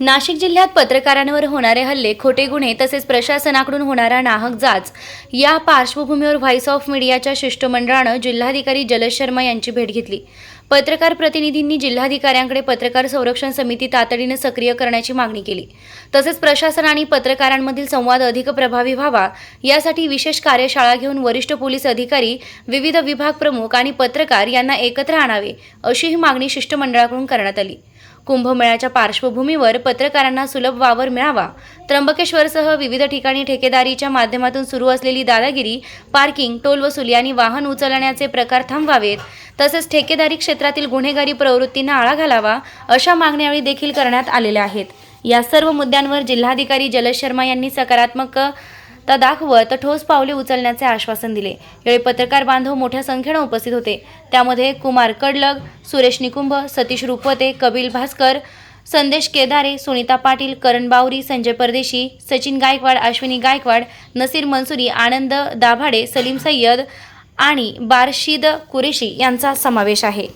नाशिक जिल्ह्यात पत्रकारांवर होणारे हल्ले खोटे गुन्हे तसेच प्रशासनाकडून होणारा नाहक जाच या पार्श्वभूमीवर व्हॉइस ऑफ मीडियाच्या शिष्टमंडळानं जिल्हाधिकारी जलज शर्मा यांची भेट घेतली. पत्रकार प्रतिनिधींनी जिल्हाधिकाऱ्यांकडे पत्रकार संरक्षण समिती तातडीनं सक्रिय करण्याची मागणी केली. तसेच प्रशासन आणि पत्रकारांमधील संवाद अधिक प्रभावी व्हावा यासाठी विशेष कार्यशाळा घेऊन वरिष्ठ पोलीस अधिकारी विविध विभाग प्रमुख आणि पत्रकार यांना एकत्र आणावे अशी ही मागणी शिष्टमंडळाकडून करण्यात आली. कुंभमेळ्याच्या पार्श्वभूमीवर पत्रकारांना सुलभ वावर मिळावा त्र्यंबकेश्वरसह विविध ठिकाणी ठेकेदारीच्या माध्यमातून सुरू असलेली दादागिरी पार्किंग टोल वसुली आणि वाहन उचलण्याचे प्रकार थांबवावेत. तसेच ठेकेदारी क्षेत्रातील गुन्हेगारी प्रवृत्तींना आळा घालावा अशा मागण्यावेळी देखील करण्यात आलेल्या आहेत. या सर्व मुद्द्यांवर जिल्हाधिकारी जलज शर्मा यांनी सकारात्मक ता दाखवत ठोस पावले उचलण्याचे आश्वासन दिले. यावेळी पत्रकार बांधव मोठ्या संख्येनं उपस्थित होते. त्यामध्ये कुमार कडलग सुरेश निकुंभ सतीश रुपवते कपिल भास्कर संदेश केदारे सुनीता पाटील करण बावरी संजय परदेशी सचिन गायकवाड अश्विनी गायकवाड नसीर मनसुरी आनंद दाभाडे सलीम सय्यद आणि बारशीद कुरेशी यांचा समावेश आहे.